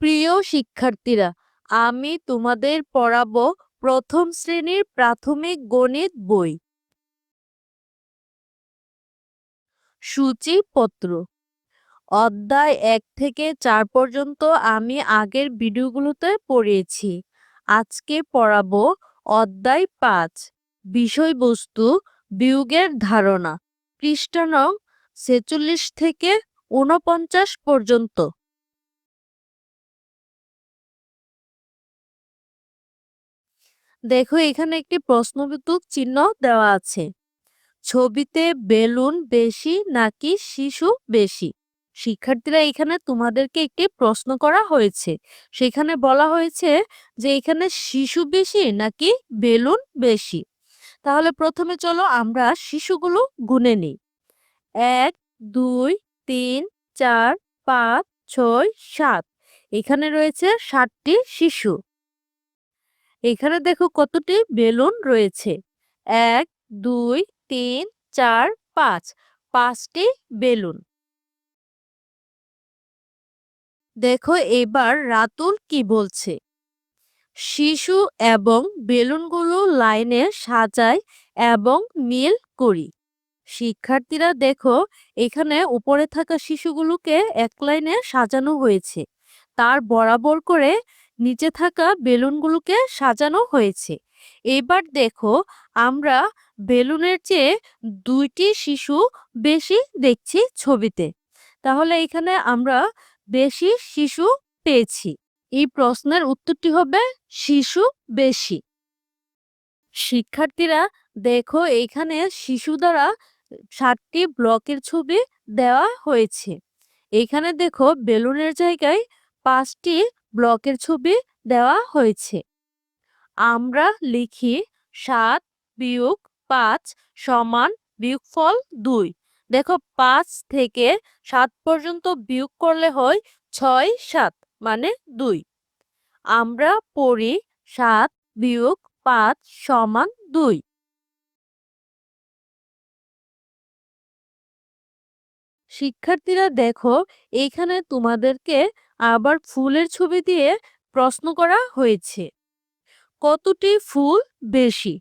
প্রিয় শিক্ষার্থীরা, আমি তোমাদের পড়াবো প্রথম শ্রেণির প্রাথমিক গণিত বই। সূচিপত্র। অধ্যায় এক থেকে চার পর্যন্ত আমি আগের ভিডিওগুলোতে পড়িয়েছি। আজকে পড়াবো অধ্যায় পাঁচ, বিষয়বস্তু, বিয়োগের ধারণা। খ্রিস্টানং ছেচল্লিশ থেকে ঊনপঞ্চাশ পর্যন্ত। দেখো এখানে একটি প্রশ্নবোধক চিহ্ন দেওয়া আছে। ছবিতে বেলুন বেশি নাকি শিশু বেশি? শিক্ষার্থীরা এখানে তোমাদেরকে একটি প্রশ্ন করা হয়েছে। সেখানে বলা হয়েছে যে এখানে শিশু বেশি নাকি বেলুন বেশি? তাহলে প্রথমে চলো আমরা শিশুগুলো গুনে নিই। এক, দুই, তিন, চার, পাঁচ, ছয়, সাত। এখানে রয়েছে ষাটটি শিশু। এখানে দেখো কতটি বেলুন রয়েছে? এক, দুই, তিন, চার, পাঁচ। পাঁচটি বেলুন। দেখো এবার রাতুল কি বলছে? শিশু এবং বেলুনগুলো লাইনে সাজাই এবং মিল করি। শিক্ষার্থীরা দেখো এখানে উপরে থাকা শিশুগুলোকে এক লাইনে সাজানো হয়েছে। তার বরাবর করে নিচে থাকা বেলুনগুলোকে সাজানো হয়েছে। এবার দেখো, আমরা বেলুনের চেয়ে দুইটি শিশু বেশি দেখছি ছবিতে। তাহলে এখানে আমরা বেশি শিশু পেয়েছি। এই প্রশ্নের উত্তরটি হবে, শিশু বেশি। শিক্ষার্থীরা, দেখো এখানে শিশু দ্বারা সাতটি ব্লকের ছবি দেওয়া হয়েছে। এখানে দেখো, বেলুনের জায়গায় পাঁচটি ব্লকের ছবি দেওয়া হয়েছে। আমরা লিখি সাত বিয়োগ পাঁচ সমান বিয়োগফল দুই। দেখো পাঁচ থেকে সাত পর্যন্ত বিয়োগ করলে হয় ছয় সাত মানে দুই। আমরা পড়ি সাত বিয়োগ পাঁচ সমান দুই। শিক্ষার্থীরা দেখো, এইখানে তোমাদেরকে আবার ফুলের ছবি দিয়ে প্রশ্ন করা হয়েছে। কতটি ফুল বেশি?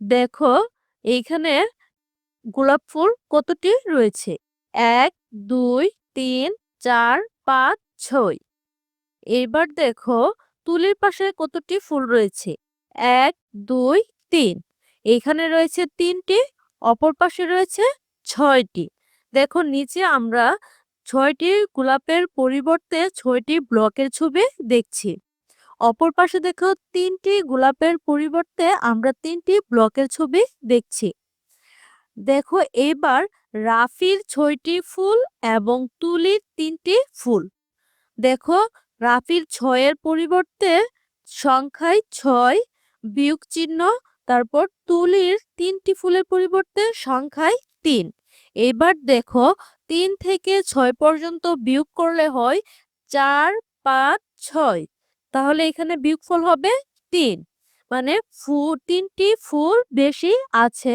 দেখো, এইখানে গোলাপ ফুল কতটি রয়েছে? এক, দুই, তিন, চার, পাঁচ, ছয়। এবার দেখো, তুলির পাশে কতটি ফুল রয়েছে? এক, দুই, তিন। এখানে রয়েছে তিনটি, অপর পাশে রয়েছে ছয়টি। দেখো নিচে আমরা ছয়টি গোলাপের পরিবর্তে ছয়টি ব্লকের ছবি দেখছি। অপর পাশে দেখো তিনটি গোলাপের পরিবর্তে আমরা তিনটি ব্লকের ছবি দেখছি। দেখো, এবার রাফির ছয়টি ফুল এবং তুলির তিনটি ফুল। দেখো, রাফির ছয়ের পরিবর্তে সংখ্যায় ছয় বিয়োগ চিহ্ন তারপর তুলির তিনটি ফুলের পরিবর্তে সংখ্যায় তিন। এবার দেখো তিন থেকে ছয় পর্যন্ত বিয়োগ করলে হয় চার, পাঁচ, ছয়। তাহলে এখানে বিয়োগফল হবে তিন। মানে ফু, তিনটি ফুল বেশি আছে।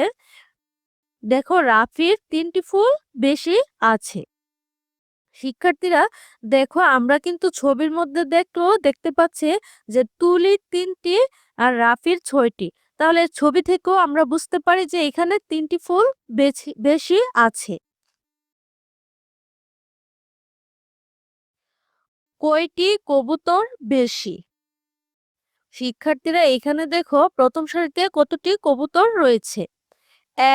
দেখো রাফির তিনটি ফুল বেশি আছে। শিক্ষার্থীরা, দেখো আমরা কিন্তু ছবির মধ্যে দেখলেও দেখতে পাচ্ছি যে তুলির তিনটি আর রাফির ছয়টি। তাহলে ছবি থেকেও আমরা বুঝতে পারি যে এখানে তিনটি ফুল বেশি আছে। কয়টি কবুতর বেশি? শিক্ষার্থীরা এখানে দেখো, প্রথম সারিতে কতটি কবুতর রয়েছে?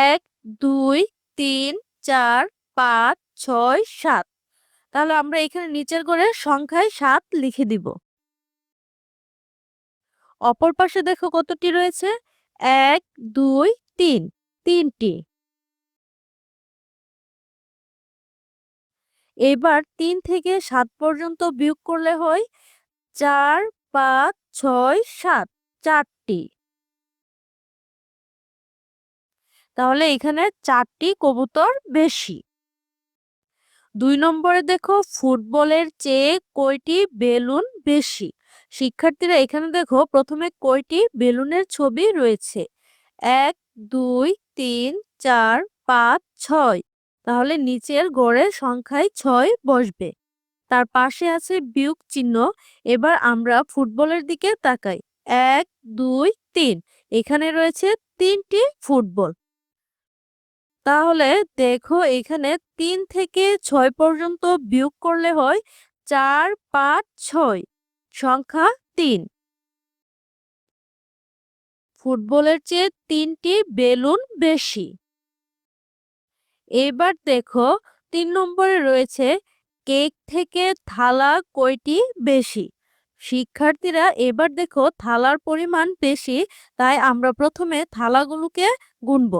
এক, দুই, তিন, চার, পাঁচ, ছয়, সাত। তাহলে আমরা এখানে নিচের করে সংখ্যায় সাত লিখে দিব। অপর পাশে দেখো কতটি রয়েছে? এক, দুই, তিন। তিনটি। এবার তিন থেকে সাত পর্যন্ত বিয়োগ করলে হয় চার, পাঁচ, ছয়, সাত, চারটি। তাহলে এখানে চারটি কবুতর বেশি। দুই নম্বরে দেখো, ফুটবলের চেয়ে কয়টি বেলুন বেশি? শিক্ষার্থীরা এখানে দেখো প্রথমে কয়টি বেলুনের ছবি রয়েছে? এক, দুই, তিন, চার, পাঁচ, ছয়। তাহলে নিচের গড়ের সংখ্যায় ছয় বসবে। তার পাশে আছে বিয়োগ চিহ্ন। এবার আমরা ফুটবলের দিকে তাকাই। এক, দুই, তিন। এখানে রয়েছে তিনটি ফুটবল। তাহলে দেখো এখানে তিন থেকে ছয় পর্যন্ত বিয়োগ করলে হয় চার, পাঁচ, ছয়। সংখ্যা তিন। ফুটবলের চেয়ে তিনটি বেলুন বেশি। এবার দেখো, তিন নম্বরে রয়েছে কেক থেকে থালা কয়টি বেশি? শিক্ষার্থীরা, এবার দেখো থালার পরিমাণ বেশি, তাই আমরা প্রথমে থালাগুলোকে গুনব।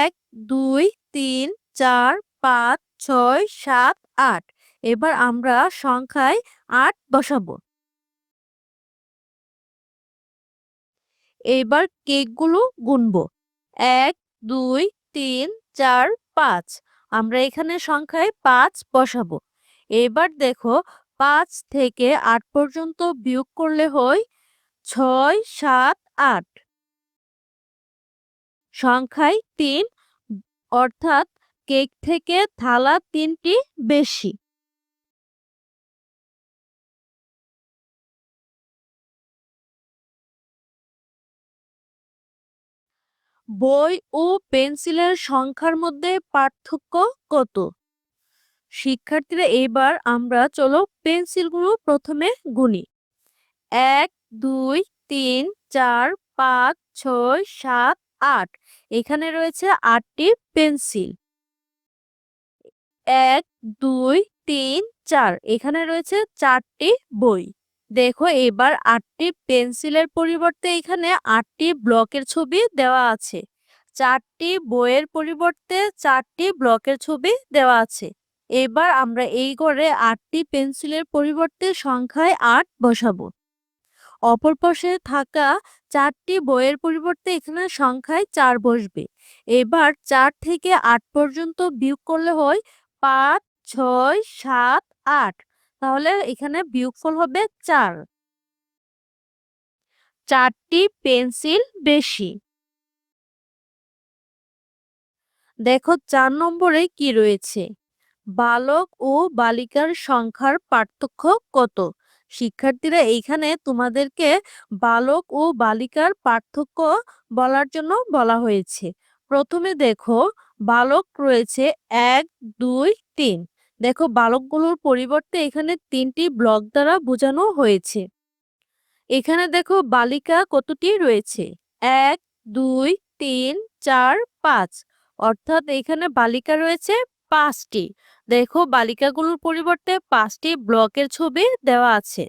এক, দুই, তিন, চার, পাঁচ, ছয়, সাত, আট। এবার আমরা সংখ্যায় আট বসাবো। এবার কেকগুলো গুনব। এক, দুই, তিন, চার, পাঁচ। আমরা এখানে সংখ্যায় পাঁচ বসাবো। এবার দেখো, পাঁচ থেকে আট পর্যন্ত বিয়োগ করলে হয় ছয়, সাত, আট। সংখ্যায় তিন, অর্থাৎ কেক থেকে থালা তিনটি বেশি। বই ও পেন্সিলের সংখ্যার মধ্যে পার্থক্য কত? শিক্ষার্থীরা, এবার আমরা চলো পেন্সিলগুলো প্রথমে গুনি। এক, দুই, তিন, চার, পাঁচ, ছয়, সাত, আট। এখানে রয়েছে আটটি পেন্সিল। এক, দুই, তিন, চার। এখানে রয়েছে চারটি বই। দেখো, এবার আটটি পেন্সিলের পরিবর্তে এখানে আটটি ব্লকের ছবি দেওয়া আছে। চারটি বইয়ের পরিবর্তে চারটি ব্লকের ছবি দেওয়া আছে। এবার আমরা এই ঘরে আটটি পেন্সিলের পরিবর্তে সংখ্যায় আট বসাবো। অপর পাশে থাকা চারটি বইয়ের পরিবর্তে এখানে সংখ্যায় চার বসবে। এবার চার থেকে আট পর্যন্ত বিয়োগ করলে হয় পাঁচ, ছয়, সাত, আট। তাহলে এখানে বিয়োগফল হবে চার। চারটি পেন্সিল বেশি। দেখো চার নম্বরে কি রয়েছে? বালক ও বালিকার সংখ্যার পার্থক্য কত? শিক্ষার্থীরা এইখানে তোমাদেরকে বালক ও বালিকার পার্থক্য বলার জন্য বলা হয়েছে। প্রথমে দেখো, বালক রয়েছে এক, দুই, তিন। দেখো বালকগুলোর পরিবর্তে এখানে তিনটি ব্লক দ্বারা বোঝানো হয়েছে। এখানে দেখো বালিকা কতটি রয়েছে? এক, দুই, তিন, চার, পাঁচ। অর্থাৎ এখানে বালিকা রয়েছে পাঁচটি। দেখো বালিকাগুলোর পরিবর্তে পাঁচটি ব্লকের ছবি দেওয়া আছে।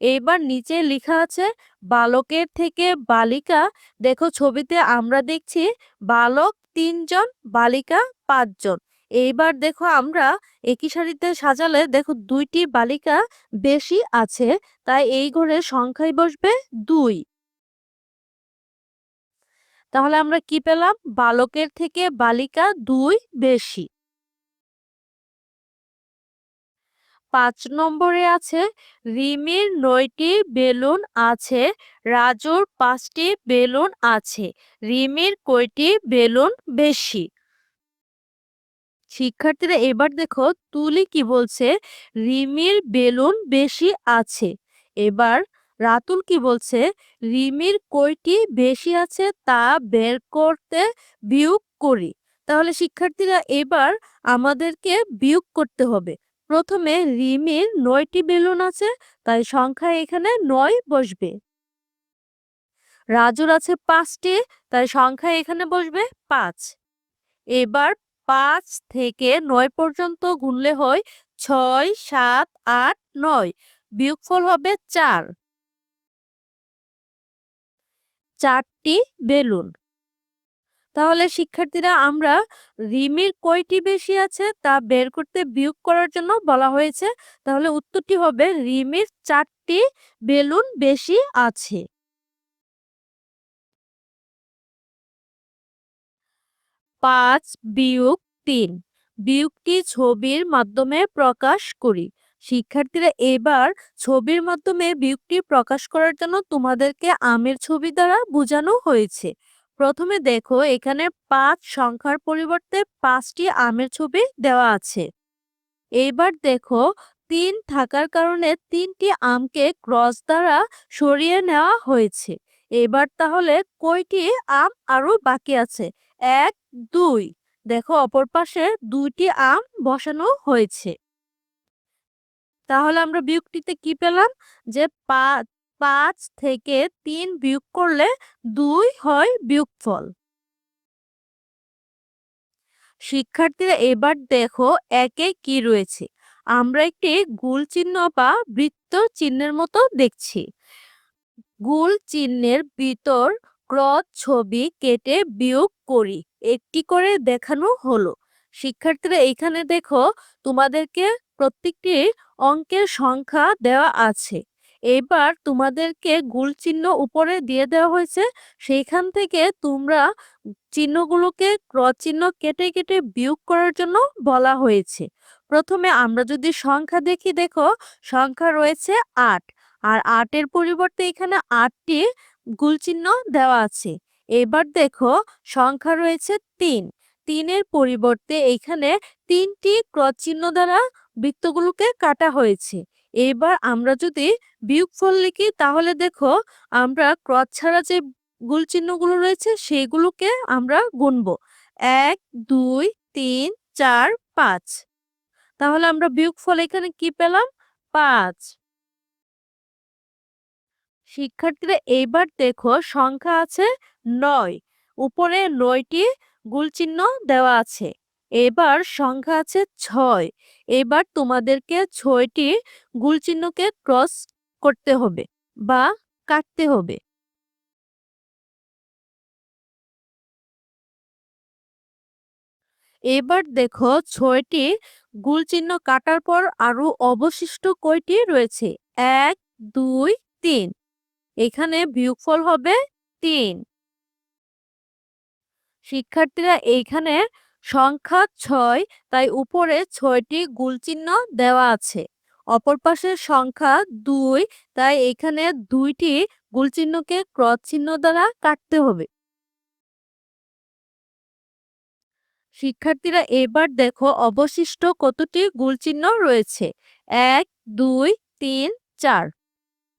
এবার নিচে লেখা আছে বালকের থেকে বালিকা। দেখো ছবিতে আমরা দেখছি বালক তিনজন, বালিকা পাঁচজন। এইবার দেখো আমরা একই সারিতে সাজালে দেখো দুইটি বালিকা বেশি আছে, তাই এই ঘরে সংখ্যায় বসবে দুই। তাহলে আমরা কি পেলাম? বালকের থেকে বালিকা দুই বেশি। পাঁচ নম্বরে আছে, রিমির নয়টি বেলুন আছে, রাজুর পাঁচটি বেলুন আছে, রিমির কয়টি বেলুন বেশি? শিক্ষার্থীরা এবার দেখো তুলি কি বলছে? রিমির বেলুন বেশি আছে। এবার রাতুল কি বলছে? রিমির কয়টি বেশি আছে তা বের করতে বিয়োগ করি। তাহলে শিক্ষার্থীরা এবার আমাদেরকে বিয়োগ করতে হবে। প্রথমে রিমির নয়টি বেলুন আছে, তাই সংখ্যা এখানে নয় বসবে। রাজুর আছে পাঁচটি, তাই সংখ্যা এখানে বসবে পাঁচ। এবার পাঁচ থেকে নয় পর্যন্ত গুনলে হয় ছয়, সাত, আট, নয়। বিয়োগফল হবে চার। চারটি বেলুন। তাহলে শিক্ষার্থীরা, আমরা রিমির কয়টি বেশি আছে তা বের করতে বিয়োগ করার জন্য বলা হয়েছে। তাহলে উত্তরটি হবে রিমির চারটি বেলুন বেশি আছে। পাঁচ বিয়োগ তিন। বিয়োগটি ছবির মাধ্যমে প্রকাশ করি। শিক্ষার্থীরা, এবার ছবির মাধ্যমে বিয়োগটি প্রকাশ করার জন্য তোমাদেরকে আমের ছবি দ্বারা বোঝানো হয়েছে। প্রথমে দেখো, এখানে পাঁচ সংখ্যার পরিবর্তে পাঁচটি আমের ছবি দেওয়া আছে। এইবার দেখো, তিন থাকার কারণে তিনটি আমকে ক্রস দ্বারা সরিয়ে নেওয়া হয়েছে। এবার তাহলে কয়টি আম আরও বাকি আছে? এক, দুই। দেখো, অপর পাশে দুইটি আম বসানো হয়েছে। তাহলে আমরা বিয়োগটিতে কি পেলাম? যে পাঁচ থেকে তিন বিয়োগ করলে দুই হয় বিয়োগফল। শিক্ষার্থীরা, এবার দেখো, একে কি রয়েছে? আমরা একটি গুল চিহ্ন বা বৃত্ত চিহ্নের মতো দেখছি। গুল চিহ্নের ভিতর ক্রস ছবি কেটে বিয়োগ করি। একটি করে দেখানো হলো। শিক্ষার্থীরা এখানে দেখো, তোমাদেরকে প্রত্যেকটি অঙ্কের সংখ্যা দেওয়া আছে। এবার তোমাদেরকে গুল চিহ্ন উপরে দিয়ে দেওয়া হয়েছে। সেইখান থেকে তোমরা চিহ্নগুলোকে ক্রস চিহ্ন কেটে কেটে বিয়োগ করার জন্য বলা হয়েছে। প্রথমে আমরা যদি সংখ্যা দেখি, দেখো, সংখ্যা রয়েছে আট। আর আটের পরিবর্তে এখানে আটটি গুলচিহ্ন দেওয়া আছে। এবার দেখো, সংখ্যা রয়েছে তিন। তিনের পরিবর্তে এখানে তিনটি ক্রস চিহ্ন দ্বারা বৃত্তগুলোকে কাটা হয়েছে। এবার আমরা যদি বিয়োগফল লিখি, তাহলে দেখো, আমরা ক্রস ছাড়া যে গুল চিহ্নগুলো রয়েছে, সেগুলোকে আমরা গুনবো। এক, দুই, তিন, চার, পাঁচ। তাহলে আমরা বিয়োগফল এখানে কি পেলাম? পাঁচ। শিক্ষার্থীরা এইবার দেখো সংখ্যা আছে নয়। উপরে নয়টি গুলচিহ্ন দেওয়া আছে। এবার সংখ্যা আছে ছয়। এবার তোমাদেরকে ছয়টি গুলচিহ্নকে ক্রস করতে হবে বা কাটতে হবে। এবার দেখো ছয়টি গুলচিহ্ন কাটার পর আরও অবশিষ্ট কয়টি রয়েছে? এক, দুই, তিন। এখানে বিয়োগফল হবে তিন। শিক্ষার্থীরা এইখানে সংখ্যা ছয়, তাই উপরে ছয়টি গুলচিহ্ন দেওয়া আছে। অপর পাশের সংখ্যা দুই, তাই এখানে দুইটি গুলচিহ্নকে ক্রস চিহ্ন দ্বারা কাটতে হবে। শিক্ষার্থীরা এবার দেখো অবশিষ্ট কতটি গুলচিহ্ন রয়েছে? এক, দুই, তিন, চার।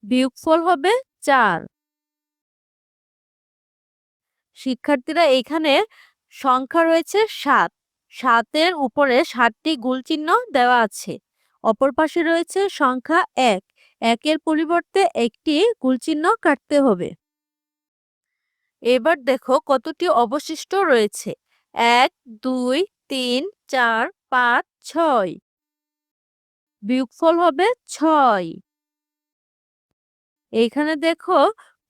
বিয়োগফল হবে চার শিক্ষার্থীরা এখানে সংখ্যা রয়েছে সাত। সাতের উপরে সাতটি গুলচিহ্ন দেওয়া আছে। অপর পাশে রয়েছে সংখ্যা এক। একের পরিবর্তে একটি গুলচিহ্ন কাটতে হবে। এবার দেখো কতটি অবশিষ্ট রয়েছে। এক, দুই, তিন, চার, পাঁচ, ছয়। বিয়োগফল হবে ছয়। এখানে দেখো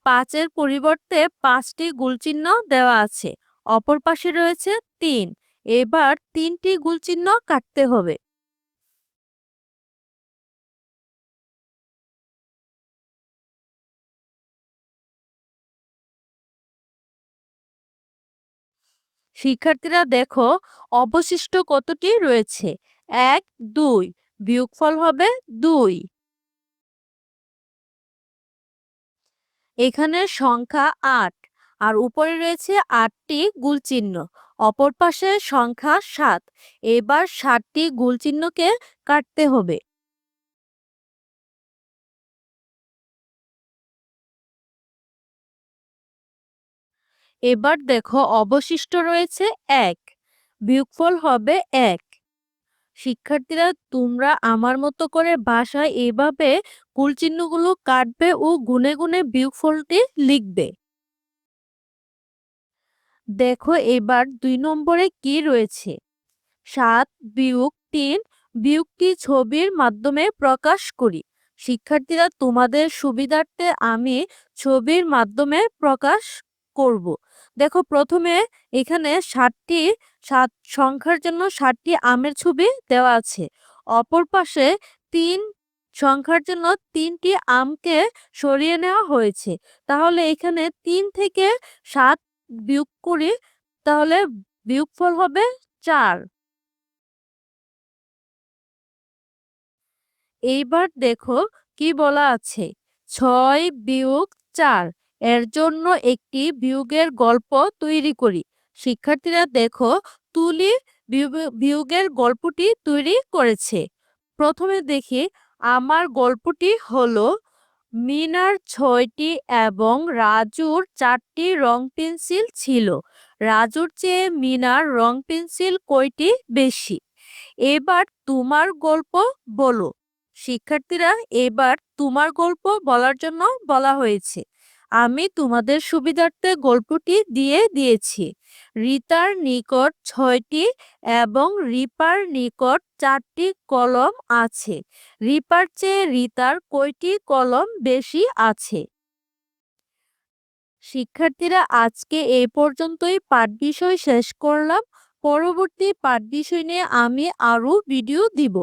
পাঁচের পরিবর্তে পাঁচটি গুলচিহ্ন দেওয়া আছে। অপর পাশে রয়েছে তিন। এবার তিনটি গুলচিহ্ন কাটতে হবে। শিক্ষার্থীরা দেখো অবশিষ্ট কতটি রয়েছে? এক, দুই। বিয়োগফল হবে দুই। এখানে সংখ্যা আট, আর উপরে রয়েছে আটটি গুলচিহ্ন, অপর পাশে সংখ্যা সাত, এবার সাতটি গুলচিহ্নকে কাটতে হবে। এবার দেখো অবশিষ্ট রয়েছে এক, বিয়োগফল হবে এক শিক্ষার্থীরা তোমরা আমার মতো করে বাসায় এভাবে কুলচিহ্নগুলো কাটবে ও গুনে গুনে বিয়োগফলটি লিখবে। দেখো এবার দুই নম্বরে কি রয়েছে? সাত বিয়োগ তিন বিয়োগটি ছবির মাধ্যমে প্রকাশ করি। শিক্ষার্থীরা, তোমাদের সুবিধার্থে আমি ছবির মাধ্যমে প্রকাশ করব। দেখো প্রথমে এখানে ষাটটি সাত সংখ্যার জন্য ষাটটি আমের ছবি দেওয়া আছে। অপর পাশে তিন সংখ্যার জন্য তিনটি আমকে সরিয়ে নেওয়া হয়েছে। তাহলে এখানে তিন থেকে সাত বিয়োগ করি, তাহলে বিয়োগফল হবে চার। এইবার দেখো কি বলা আছে, ছয় বিয়োগ চার। এর জন্য একটি বিয়োগের গল্প তৈরি করি। শিক্ষার্থীরা দেখো, তুলি বিয়োগের গল্পটি তৈরি করেছে। প্রথমে দেখি, আমার গল্পটি হলো, মিনার ছয়টি এবং রাজুর চারটি রং পেন্সিল ছিল। রাজুর চেয়ে মিনার রং পেন্সিল কয়টি বেশি? এবার তোমার গল্প বলো। শিক্ষার্থীরা, এবার তোমার গল্প বলার জন্য বলা হয়েছে। আমি তোমাদের সুবিধার্থে গল্পটি দিয়ে দিয়েছি। রিতার নিকট ছয়টি এবং রিপার নিকট চারটি কলম আছে। রিপার চেয়ে রিতার কয়টি কলম বেশি আছে? শিক্ষার্থীরা, আজকে এই পর্যন্তই পাঠ বিষয় শেষ করলাম। পরবর্তী পাঠ বিষয় নিয়ে আমি আরও ভিডিও দিব।